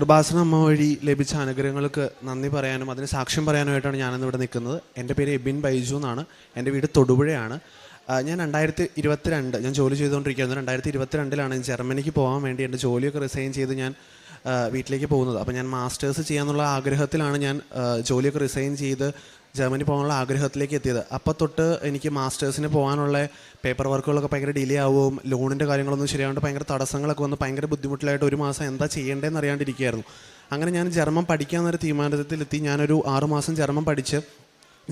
കൃപാസന അമ്മ വഴി ലഭിച്ച അനുഗ്രഹങ്ങൾക്ക് നന്ദി പറയാനും അതിന് സാക്ഷ്യം പറയാനുമായിട്ടാണ് ഞാനിന്ന് ഇവിടെ നിൽക്കുന്നത്. എന്റെ പേര് എബിൻ ബൈജു എന്നാണ്. എന്റെ വീട് തൊടുപുഴയാണ്. ഞാൻ രണ്ടായിരത്തി ഇരുപത്തിരണ്ട് ഞാൻ ജോലി ചെയ്തുകൊണ്ടിരിക്കുകയാണ് രണ്ടായിരത്തി ഇരുപത്തിരണ്ടിലാണ് ജർമ്മനിക്ക് പോകാൻ വേണ്ടി എന്റെ ജോലിയൊക്കെ റിസൈൻ ചെയ്ത് ഞാൻ വീട്ടിലേക്ക് പോകുന്നത്. അപ്പോൾ ഞാൻ മാസ്റ്റേഴ്സ് ചെയ്യാമെന്നുള്ള ആഗ്രഹത്തിലാണ് ഞാൻ ജോലിയൊക്കെ റിസൈൻ ചെയ്ത് ജർമ്മനി പോകാനുള്ള ആഗ്രഹത്തിലേക്ക് എത്തിയത്. അപ്പോൾ തൊട്ട് എനിക്ക് മാസ്റ്റേഴ്സിന് പോകാനുള്ള പേപ്പർ വർക്കുകളൊക്കെ ഭയങ്കര ഡിലേ ആവും. ലോണിന്റെ കാര്യങ്ങളൊന്നും ശരിയാണ്ട് ഭയങ്കര തടസ്സങ്ങളൊക്കെ വന്ന് ഭയങ്കര ബുദ്ധിമുട്ടിലായിട്ട് ഒരു മാസം എന്താ ചെയ്യേണ്ടതെന്ന് അറിയാണ്ടിരിക്കുകയായിരുന്നു. അങ്ങനെ ഞാൻ ജർമ്മൻ പഠിക്കാമെന്നൊരു തീരുമാനത്തിലെത്തി. ഞാനൊരു ആറുമാസം ജർമ്മൻ പഠിച്ച്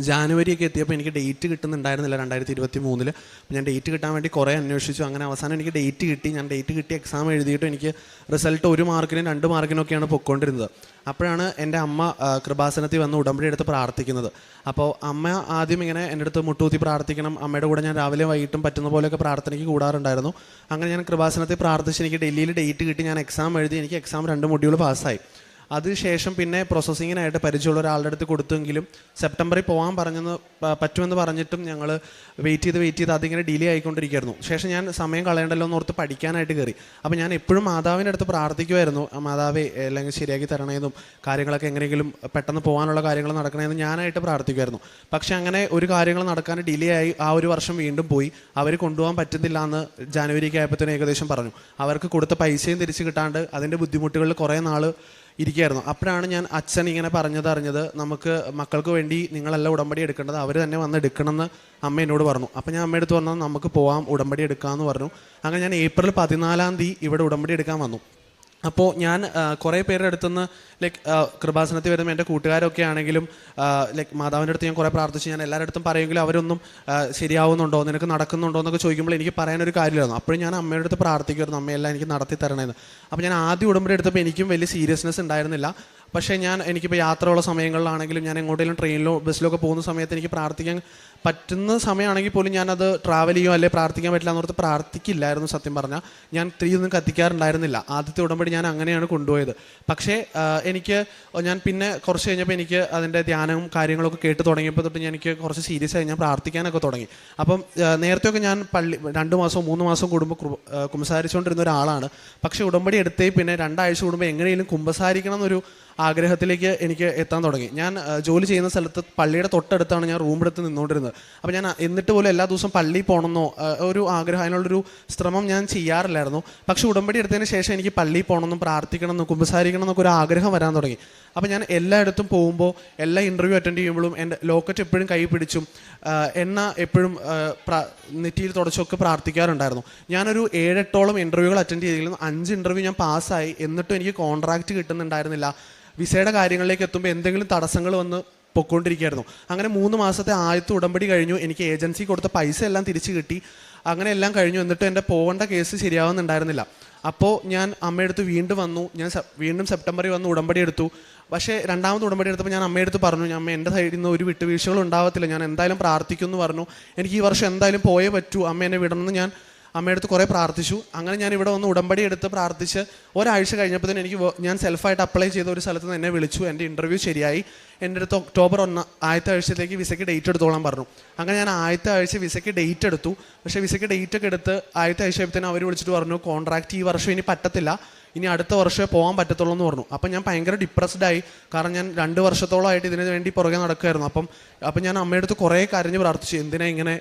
ജാനുവരി ഒക്കെ എത്തിയപ്പോൾ എനിക്ക് ഡേറ്റ് കിട്ടുന്നുണ്ടായിരുന്നില്ല രണ്ടായിരത്തി ഇരുപത്തി മൂന്നിൽ ഞാൻ ഡേറ്റ് കിട്ടാൻ വേണ്ടി കുറേ അന്വേഷിച്ചു. അങ്ങനെ അവസാനം എനിക്ക് ഡേറ്റ് കിട്ടി. ഞാൻ ഡേറ്റ് കിട്ടി എക്സാം എഴുതിയിട്ട് എനിക്ക് റിസൾട്ട് ഒരു മാർക്കിനും രണ്ട് മാർക്കിനൊക്കെയാണ് പൊയ്ക്കൊണ്ടിരുന്നത്. അപ്പോഴാണ് എന്റെ അമ്മ കൃപാസനത്തിൽ വന്ന് ഉടമ്പടി എടുത്ത് പ്രാർത്ഥിക്കുന്നത്. അപ്പോൾ അമ്മ ആദ്യം ഇങ്ങനെ എന്റെ അടുത്ത് മുട്ടുകുത്തി പ്രാർത്ഥിക്കണം. അമ്മയുടെ കൂടെ ഞാൻ രാവിലെ വൈകിട്ടും പറ്റുന്ന പോലെയൊക്കെ പ്രാർത്ഥനയ്ക്ക് കൂടാറുണ്ടായിരുന്നു. അങ്ങനെ ഞാൻ കൃപാസനത്തിൽ പ്രാർത്ഥിച്ച് എനിക്ക് ഡൽഹിയിൽ ഡേറ്റ് കിട്ടി. ഞാൻ എക്സാം എഴുതി. എനിക്ക് എക്സാം രണ്ട് മൊഡ്യൂൾ പാസ്സായി അതിനുശേഷം പിന്നെ പ്രോസസ്സിങ്ങിനായിട്ട് പരിചയമുള്ള ഒരാളുടെ അടുത്ത് കൊടുത്തെങ്കിലും സെപ്റ്റംബറിൽ പോകാൻ പറഞ്ഞെന്ന് പറ്റുമെന്ന് പറഞ്ഞിട്ടും ഞങ്ങൾ വെയിറ്റ് ചെയ്ത് വെയിറ്റ് ചെയ്ത് അതിങ്ങനെ ഡിലേ ആയിക്കൊണ്ടിരിക്കുകയായിരുന്നു. ശേഷം ഞാൻ സമയം കളയണ്ടല്ലോ എന്ന് ഓർത്ത് പഠിക്കാനായിട്ട് കയറി അപ്പോൾ ഞാൻ എപ്പോഴും മാതാവിന്റെ അടുത്ത് പ്രാർത്ഥിക്കുമായിരുന്നു. "ആ, മാതാവേ അല്ലെങ്കിൽ ശരിയാക്കി തരണേന്നും കാര്യങ്ങളൊക്കെ എങ്ങനെയെങ്കിലും പെട്ടെന്ന് പോകാനുള്ള കാര്യങ്ങൾ നടക്കണമെന്ന് ഞാനായിട്ട് പ്രാർത്ഥിക്കുമായിരുന്നു. പക്ഷേ അങ്ങനെ ഒരു കാര്യങ്ങൾ നടക്കാൻ ഡിലേ ആയി ആ ഒരു വർഷം വീണ്ടും പോയി. അവർ കൊണ്ടുപോകാൻ പറ്റുന്നില്ല എന്ന് ജാനുവരിക്ക് ആയപ്പോഴത്തേനും ഏകദേശം പറഞ്ഞു. അവർക്ക് കൊടുത്ത പൈസയും തിരിച്ച് കിട്ടാണ്ട് അതിന്റെ ബുദ്ധിമുട്ടുകളിൽ കുറേ നാൾ ഇരിക്കുകയായിരുന്നു. അപ്പോഴാണ് ഞാൻ അച്ഛൻ ഇങ്ങനെ പറഞ്ഞത് അറിഞ്ഞത് നമുക്ക് മക്കൾക്ക് വേണ്ടി നിങ്ങളല്ല ഉടമ്പടി എടുക്കേണ്ടത് അവർ തന്നെ വന്ന് എടുക്കണമെന്ന് അമ്മ എന്നോട് പറഞ്ഞു. അപ്പോൾ ഞാൻ അമ്മയെടുത്ത് അടുത്ത് നമുക്ക് പോവാം ഉടമ്പടി എടുക്കാമെന്ന് പറഞ്ഞു. അങ്ങനെ ഞാൻ ഏപ്രിൽ പതിനാലാം തീയതി ഇവിടെ ഉടമ്പടി എടുക്കാൻ വന്നു. അപ്പോൾ ഞാൻ കുറേ പേരുടെ അടുത്തുനിന്ന് ലൈക് കൃപാസനത്തിൽ വരുമ്പോൾ എന്റെ കൂട്ടുകാരൊക്കെ ആണെങ്കിലും ലൈക് മാതാവിന്റെ അടുത്ത് ഞാൻ കുറേ പ്രാർത്ഥിച്ച് ഞാൻ എല്ലാവരുടെ അടുത്തും പറയുമെങ്കിലും അവരൊന്നും ശരിയാവുന്നുണ്ടോ നിനക്ക് നടക്കുന്നുണ്ടോ എന്നൊക്കെ ചോദിക്കുമ്പോൾ എനിക്ക് പറയാനൊരു കാര്യമില്ലായിരുന്നു. അപ്പോഴും ഞാൻ അമ്മയുടെ അടുത്ത് പ്രാർത്ഥിക്കുമായിരുന്നു അമ്മയെല്ലാം എനിക്ക് നടത്തി തരണമെന്ന് അപ്പോൾ ഞാൻ ആദ്യം ഉടമ്പടി എടുത്തപ്പോൾ എനിക്കും വലിയ സീരിയസ്നെസ് ഉണ്ടായിരുന്നില്ല. പക്ഷേ ഞാൻ എനിക്കിപ്പോൾ യാത്രയുള്ള സമയങ്ങളിലാണെങ്കിലും ഞാൻ എങ്ങോട്ടെങ്കിലും ട്രെയിനിലോ ബസ്സിലോ ഒക്കെ പോകുന്ന സമയത്ത് എനിക്ക് പ്രാർത്ഥിക്കാൻ പറ്റുന്ന സമയമാണെങ്കിൽ പോലും ഞാനത് ട്രാവൽ ചെയ്യുമോ അല്ലെങ്കിൽ പ്രാർത്ഥിക്കാൻ പറ്റില്ല എന്നോർത്ത് പ്രാർത്ഥിക്കില്ലായിരുന്നു സത്യം പറഞ്ഞാൽ ഞാൻ തീ ഒന്നും കത്തിക്കാറുണ്ടായിരുന്നില്ല. ആദ്യത്തെ ഉടമ്പടി ഞാൻ അങ്ങനെയാണ് കൊണ്ടുപോയത്. പക്ഷേ എനിക്ക് ഞാൻ പിന്നെ കുറച്ച് കഴിഞ്ഞപ്പോൾ എനിക്ക് അതിന്റെ ധ്യാനവും കാര്യങ്ങളൊക്കെ കേട്ട് തുടങ്ങിയപ്പോൾ തൊട്ട് എനിക്ക് കുറച്ച് സീരിയസ് ആയി ഞാൻ പ്രാർത്ഥിക്കാനൊക്കെ തുടങ്ങി. അപ്പം നേരത്തെയൊക്കെ ഞാൻ പള്ളി രണ്ട് മാസവും മൂന്ന് മാസവും കൂടുമ്പോൾ കുമ്പസാരിച്ചുകൊണ്ടിരുന്ന ഒരാളാണ്. പക്ഷേ ഉടമ്പടി എടുത്തേ പിന്നെ രണ്ടാഴ്ച കൂടുമ്പോൾ എങ്ങനെയെങ്കിലും കുമ്പസാരിക്കണം എന്നൊരു ആഗ്രഹത്തിലേക്ക് എനിക്ക് എത്താൻ തുടങ്ങി. ഞാൻ ജോലി ചെയ്യുന്ന സ്ഥലത്ത് പള്ളിയുടെ തൊട്ടടുത്താണ് ഞാൻ റൂം എടുത്ത് നിന്നുകൊണ്ടിരുന്നത്. അപ്പോൾ ഞാൻ എന്നിട്ട് പോലും എല്ലാ ദിവസവും പള്ളിയിൽ പോകണമെന്നോ ഒരു ആഗ്രഹം അതിനുള്ളൊരു ശ്രമം ഞാൻ ചെയ്യാറില്ലായിരുന്നു. പക്ഷേ ഉടമ്പടി എടുത്തതിന് ശേഷം എനിക്ക് പള്ളിയിൽ പോകണമെന്നും പ്രാർത്ഥിക്കണമെന്നും കുമ്പസാരിക്കണം എന്നൊക്കെ ഒരു ആഗ്രഹം വരാൻ തുടങ്ങി. അപ്പോൾ ഞാൻ എല്ലായിടത്തും പോകുമ്പോൾ എല്ലാ ഇന്റർവ്യൂ അറ്റൻഡ് ചെയ്യുമ്പോഴും എന്റെ ലോക്കറ്റ് എപ്പോഴും കൈ പിടിച്ചും എണ്ണ എപ്പോഴും നെറ്റിയിൽ തുടച്ചൊക്കെ പ്രാർത്ഥിക്കാറുണ്ടായിരുന്നു. ഞാനൊരു ഏഴെട്ടോളം ഇന്റർവ്യൂകൾ അറ്റൻഡ് ചെയ്തിരുന്നു. അഞ്ച് ഇന്റർവ്യൂ ഞാൻ പാസ്സായി എന്നിട്ടും എനിക്ക് കോൺട്രാക്റ്റ് കിട്ടുന്നുണ്ടായിരുന്നില്ല. വിസയുടെ കാര്യങ്ങളിലേക്ക് എത്തുമ്പോൾ എന്തെങ്കിലും തടസ്സങ്ങൾ വന്ന് പൊക്കോണ്ടിരിക്കുകയായിരുന്നു അങ്ങനെ മൂന്ന് മാസത്തെ ആദ്യത്തെ ഉടമ്പടി കഴിഞ്ഞു. എനിക്ക് ഏജൻസി കൊടുത്ത പൈസ എല്ലാം തിരിച്ചു കിട്ടി. അങ്ങനെ എല്ലാം കഴിഞ്ഞു. എന്നിട്ട് എന്റെ പോകേണ്ട കേസ് ശരിയാവുന്നുണ്ടായിരുന്നില്ല. അപ്പോൾ ഞാൻ അമ്മയടുത്ത് വീണ്ടും വന്നു. ഞാൻ വീണ്ടും സെപ്റ്റംബറിൽ വന്ന് ഉടമ്പടി എടുത്തു. പക്ഷേ രണ്ടാമത് ഉടമ്പടി എടുത്തപ്പോൾ ഞാൻ അമ്മയടുത്ത് പറഞ്ഞു ഞാൻ അമ്മ എന്റെ സൈഡിൽ നിന്ന് ഒരു വിട്ടുവീഴ്ചകളും ഉണ്ടാവത്തില്ല. ഞാൻ എന്തായാലും പ്രാർത്ഥിക്കും എന്ന് പറഞ്ഞു. എനിക്ക് ഈ വർഷം എന്തായാലും പോയേ പറ്റൂ. അമ്മ എന്നെ വിടണമെന്ന് ഞാൻ അമ്മയടുത്ത് കുറേ പ്രാർത്ഥിച്ചു. അങ്ങനെ ഞാൻ ഇവിടെ വന്ന് ഉടമ്പടി എടുത്ത് പ്രാർത്ഥിച്ച് ഒരാഴ്ച കഴിഞ്ഞപ്പോൾ തന്നെ എനിക്ക് ഞാൻ സെൽഫായിട്ട് അപ്ലൈ ചെയ്ത ഒരു സ്ഥലത്ത് നിന്ന് എന്നെ വിളിച്ചു. എന്റെ ഇന്റർവ്യൂ ശരിയായി. എന്റെ അടുത്ത് ഒക്ടോബർ ഒന്ന് ആദ്യത്തെ ആഴ്ചത്തേക്ക് വിസയ്ക്ക് ഡേറ്റ് എടുത്തോളാൻ പറഞ്ഞു. അങ്ങനെ ഞാൻ ആദ്യത്തെ ആഴ്ച വിസയ്ക്ക് ഡേറ്റ് എടുത്തു. പക്ഷേ വിസയ്ക്ക് ഡേറ്റ് ഒക്കെ എടുത്ത് ആദ്യത്തെ ആഴ്ച അവർ വിളിച്ചിട്ട് പറഞ്ഞു കോൺട്രാക്റ്റ് ഈ വർഷം ഇനി പറ്റത്തില്ല. ഇനി അടുത്ത വർഷമേ പോകാൻ പറ്റത്തുള്ളൂ എന്ന് പറഞ്ഞു. അപ്പം ഞാൻ ഭയങ്കര ഡിപ്രസ്ഡ് ആയി. കാരണം ഞാൻ രണ്ട് വർഷത്തോളമായിട്ട് ഇതിനു വേണ്ടി പുറകെ നടക്കുമായിരുന്നു അപ്പം അപ്പം ഞാൻ അമ്മയുടെ അടുത്ത് കുറേ കരഞ്ഞ് പ്രാർത്ഥിച്ചു. എന്തിനാ ഇങ്ങനെ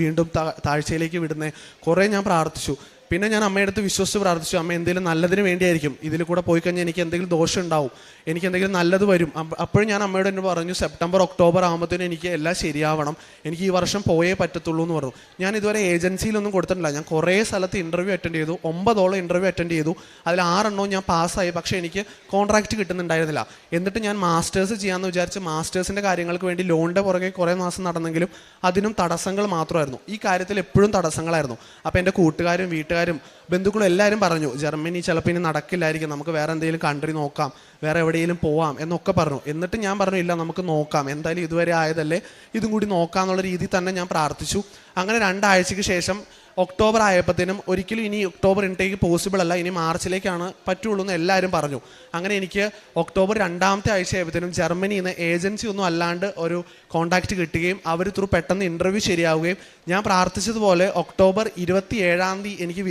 വീണ്ടും താഴ്ചയിലേക്ക് വിടുന്നേ? കുറേ ഞാൻ പ്രാർത്ഥിച്ചു. പിന്നെ ഞാൻ അമ്മയുടെ അടുത്ത് വിശ്വസിച്ച് പ്രാർത്ഥിച്ചു അമ്മ എന്തെങ്കിലും നല്ലതിന് വേണ്ടിയായിരിക്കും. ഇതിൽ കൂടെ പോയി കഴിഞ്ഞാൽ എനിക്ക് എന്തെങ്കിലും ദോഷം ഉണ്ടാവും. എനിക്ക് എന്തെങ്കിലും നല്ലത് വരും. അപ്പ- അപ്പോഴും ഞാൻ അമ്മയോട് എന്നെ പറഞ്ഞു സെപ്റ്റംബർ ഒക്ടോബർ ആകുമ്പോഴത്തേനും എനിക്ക് എല്ലാം ശരിയാവണം. എനിക്ക് ഈ വർഷം പോയേ പറ്റത്തുള്ളൂ എന്ന് പറഞ്ഞു. ഞാൻ ഇതുവരെ ഏജൻസിയിലൊന്നും കൊടുത്തിട്ടില്ല. ഞാൻ കുറേ സ്ഥലത്ത് ഇന്റർവ്യൂ അറ്റൻഡ് ചെയ്തു ഒമ്പതോളം ഇന്റർവ്യൂ അറ്റൻഡ് ചെയ്തു. അതിൽ ആറെണ്ണവും ഞാൻ പാസ്സായി. പക്ഷേ എനിക്ക് കോൺട്രാക്റ്റ് കിട്ടുന്നുണ്ടായിരുന്നില്ല. എന്നിട്ട് ഞാൻ മാസ്റ്റേഴ്സ് ചെയ്യാമെന്ന് വിചാരിച്ച് മാസ്റ്റേഴ്സിന്റെ കാര്യങ്ങൾക്ക് വേണ്ടി ലോണിന്റെ പുറകെ കുറേ മാസം നടന്നെങ്കിലും അതിനും തടസ്സങ്ങൾ മാത്രമായിരുന്നു. ഈ കാര്യത്തിൽ എപ്പോഴും തടസ്സങ്ങളായിരുന്നു. അപ്പോൾ എന്റെ കൂട്ടുകാരും വീട്ടുകാരും കാര്യം ബന്ധുക്കളും എല്ലാവരും പറഞ്ഞു ജർമ്മനി ചിലപ്പോൾ ഇനി നടക്കില്ലായിരിക്കും നമുക്ക് വേറെ എന്തെങ്കിലും കൺട്രി നോക്കാം വേറെ എവിടെയെങ്കിലും പോവാം എന്നൊക്കെ പറഞ്ഞു. എന്നിട്ട് ഞാൻ പറഞ്ഞു ഇല്ല നമുക്ക് നോക്കാം എന്തായാലും ഇതുവരെ ആയതല്ലേ ഇതും കൂടി നോക്കാം എന്നുള്ള രീതിയിൽ തന്നെ ഞാൻ പ്രാർത്ഥിച്ചു. അങ്ങനെ രണ്ടാഴ്ചയ്ക്ക് ശേഷം ഒക്ടോബർ ആയപ്പോഴത്തേനും ഒരിക്കലും ഇനി ഒക്ടോബർ ഇൻടേക്ക് പോസിബിൾ അല്ല ഇനി മാർച്ചിലേക്കാണ് പറ്റുള്ളൂ എന്ന് എല്ലാവരും പറഞ്ഞു. അങ്ങനെ എനിക്ക് ഒക്ടോബർ രണ്ടാമത്തെ ആഴ്ച ആയപ്പോഴത്തേനും ജർമ്മനിയിൽ നിന്ന് ഏജൻസി ഒന്നും അല്ലാണ്ട് ഒരു കോൺടാക്റ്റ് കിട്ടുകയും അവർ ത്രൂ പെട്ടെന്ന് ഇന്റർവ്യൂ ശരിയാവുകയും ഞാൻ പ്രാർത്ഥിച്ചതുപോലെ ഒക്ടോബർ ഇരുപത്തി ഏഴാം തീയതി എനിക്ക്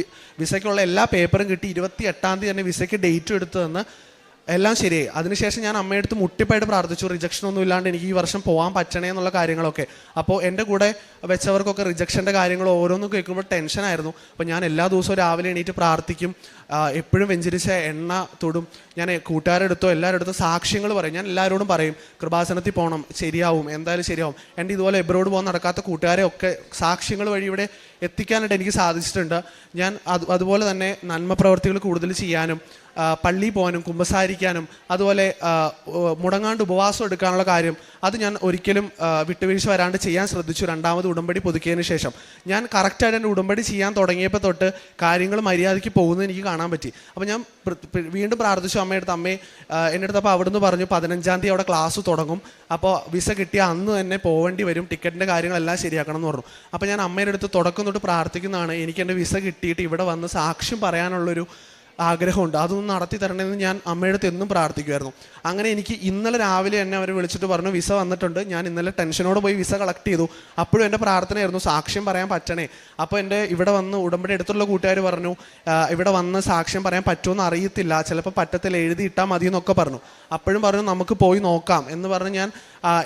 വിസയ്ക്കുള്ള എല്ലാ പേപ്പറും കിട്ടി ഇരുപത്തി എട്ടാം തീയതി തന്നെ വിസയ്ക്ക് ഡേറ്റും എടുത്തു തന്ന് എല്ലാം ശരിയായി. അതിനുശേഷം ഞാൻ അമ്മയടുത്ത് മുട്ടിപ്പായിട്ട് പ്രാർത്ഥിച്ചു. റിജക്ഷൻ ഒന്നും ഇല്ലാണ്ട് എനിക്ക് ഈ വർഷം പോകാൻ പറ്റണേ എന്നുള്ള കാര്യങ്ങളൊക്കെ. അപ്പോൾ എന്റെ കൂടെ വെച്ചവർക്കൊക്കെ റിജക്ഷന്റെ കാര്യങ്ങൾ ഓരോന്നും കേൾക്കുമ്പോൾ ടെൻഷനായിരുന്നു അപ്പോൾ ഞാൻ എല്ലാ ദിവസവും രാവിലെ എണീറ്റ് പ്രാർത്ഥിക്കും. എപ്പോഴും വെഞ്ചരിച്ച എണ്ണ തൊടും. ഞാൻ കൂട്ടുകാരുടെ അടുത്തോ എല്ലാവരുടെ അടുത്തും സാക്ഷ്യങ്ങൾ പറയും. ഞാൻ എല്ലാവരോടും പറയും കൃപാസനത്തിൽ പോകണം ശരിയാവും. എന്തായാലും ശരിയാവും. എന്റെ ഇതുപോലെ എബ്രോഡ് പോകാൻ നടക്കാത്ത കൂട്ടുകാരെ ഒക്കെ സാക്ഷ്യങ്ങൾ വഴി ഇവിടെ എത്തിക്കാനായിട്ട് എനിക്ക് സാധിച്ചിട്ടുണ്ട്. ഞാൻ അത് അതുപോലെ തന്നെ നന്മ പ്രവർത്തികൾ കൂടുതൽ ചെയ്യാനും ആ, പള്ളിയിൽ പോകാനും കുമ്പസാരിക്കാനും അതുപോലെ മുടങ്ങാണ്ട് ഉപവാസം എടുക്കാനുള്ള കാര്യം അത് ഞാൻ ഒരിക്കലും വിട്ടുവീഴ്ച വരാണ്ട് ചെയ്യാൻ ശ്രദ്ധിച്ചു. രണ്ടാമത് ഉടമ്പടി പുതുക്കിയതിന് ശേഷം. ഞാൻ കറക്റ്റായിട്ട് എന്റെ ഉടമ്പടി ചെയ്യാൻ തുടങ്ങിയപ്പോൾ തൊട്ട് കാര്യങ്ങൾ മര്യാദയ്ക്ക് പോകുന്നത് എനിക്ക് കാണാൻ പറ്റി. അപ്പോൾ ഞാൻ വീണ്ടും പ്രാർത്ഥിച്ചു അമ്മയുടെ അമ്മയെ എന്റെ അടുത്ത് അപ്പോൾ അവിടുന്ന് പറഞ്ഞു പതിനഞ്ചാം തീയതി അവിടെ ക്ലാസ് തുടങ്ങും. അപ്പോൾ വിസ കിട്ടിയ അന്ന് തന്നെ പോവേണ്ടി വരും ടിക്കറ്റിന്റെ കാര്യങ്ങളെല്ലാം ശരിയാക്കണം എന്ന് പറഞ്ഞു. അപ്പോൾ ഞാൻ അമ്മയുടെ അടുത്ത് തുടക്കം തൊട്ട് പ്രാർത്ഥിക്കുന്നതാണ് എനിക്ക് എന്റെ വിസ കിട്ടിയിട്ട് ഇവിടെ വന്ന് സാക്ഷ്യം പറയാനുള്ളൊരു ആഗ്രഹമുണ്ട്. അതൊന്ന് നടത്തി തരണമെന്ന് ഞാൻ അമ്മയുടെ എന്നും പ്രാർത്ഥിക്കുമായിരുന്നു അങ്ങനെ എനിക്ക് ഇന്നലെ രാവിലെ എന്നെ അവർ വിളിച്ചിട്ട് പറഞ്ഞു വിസ വന്നിട്ടുണ്ട്. ഞാൻ ഇന്നലെ ടെൻഷനോട് പോയി വിസ കളക്ട് ചെയ്തു. അപ്പോഴും എന്റെ പ്രാർത്ഥനയായിരുന്നു. സാക്ഷ്യം പറയാൻ പറ്റണേ. അപ്പോൾ എന്റെ ഇവിടെ വന്ന് ഉടമ്പടി അടുത്തുള്ള കൂട്ടുകാർ പറഞ്ഞു ഇവിടെ വന്ന് സാക്ഷ്യം പറയാൻ പറ്റുമെന്ന് അറിയത്തില്ല. ചിലപ്പോൾ പറ്റത്തിൽ എഴുതി ഇട്ടാൽ മതി എന്നൊക്കെ പറഞ്ഞു. അപ്പോഴും പറഞ്ഞു നമുക്ക് പോയി നോക്കാം. എന്ന് പറഞ്ഞ് ഞാൻ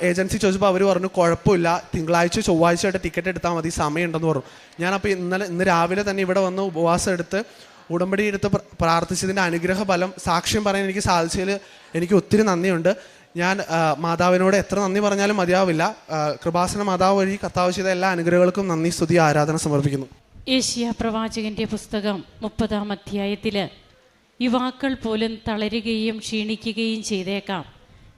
ഏജൻസി ചോദിച്ചപ്പോൾ അവർ പറഞ്ഞു കുഴപ്പമില്ല. തിങ്കളാഴ്ച ചൊവ്വാഴ്ചയായിട്ട് ടിക്കറ്റ് എടുത്താൽ മതി. സമയമുണ്ടെന്ന് പറഞ്ഞു. ഞാനപ്പോൾ ഇന്നലെ ഇന്ന് രാവിലെ തന്നെ ഇവിടെ വന്ന് ഉപവാസം എടുത്ത് ഉടമ്പടി എടുത്ത് പ്രാർത്ഥിച്ചതിന്റെ അനുഗ്രഹ ഫലം സാക്ഷ്യം പറയാൻ എനിക്ക് സാധിച്ചതിൽ എനിക്ക് ഒത്തിരി നന്ദിയുണ്ട്. ഞാൻ മാതാവിനോട് എത്ര നന്ദി പറഞ്ഞാലും മതിയാവില്ല. കൃപാസന മാതാവ് വഴി കർത്താവ് ചെയ്ത എല്ലാ അനുഗ്രഹങ്ങൾക്കും നന്ദി സ്തുതി ആരാധന സമർപ്പിക്കുന്നു. ഏഷ്യ പ്രവാചകന്റെ പുസ്തകം മുപ്പതാം അധ്യായത്തിൽ യുവാക്കൾ പോലും തളരുകയും ക്ഷീണിക്കുകയും ചെയ്തേക്കാം.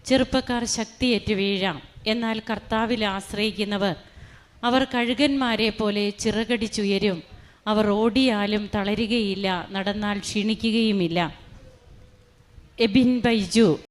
ചെറുപ്പക്കാർ ശക്തിയേറ്റ് വീഴാം. എന്നാൽ കർത്താവിൽ ആശ്രയിക്കുന്നവർ അവർ കഴുകന്മാരെ പോലെ ചിറകടിച്ചുയരും. അവർ ഓടിയാലും തളരുകയില്ല നടന്നാൽ ക്ഷീണിക്കുകയുമില്ല. എബിൻ ബൈജു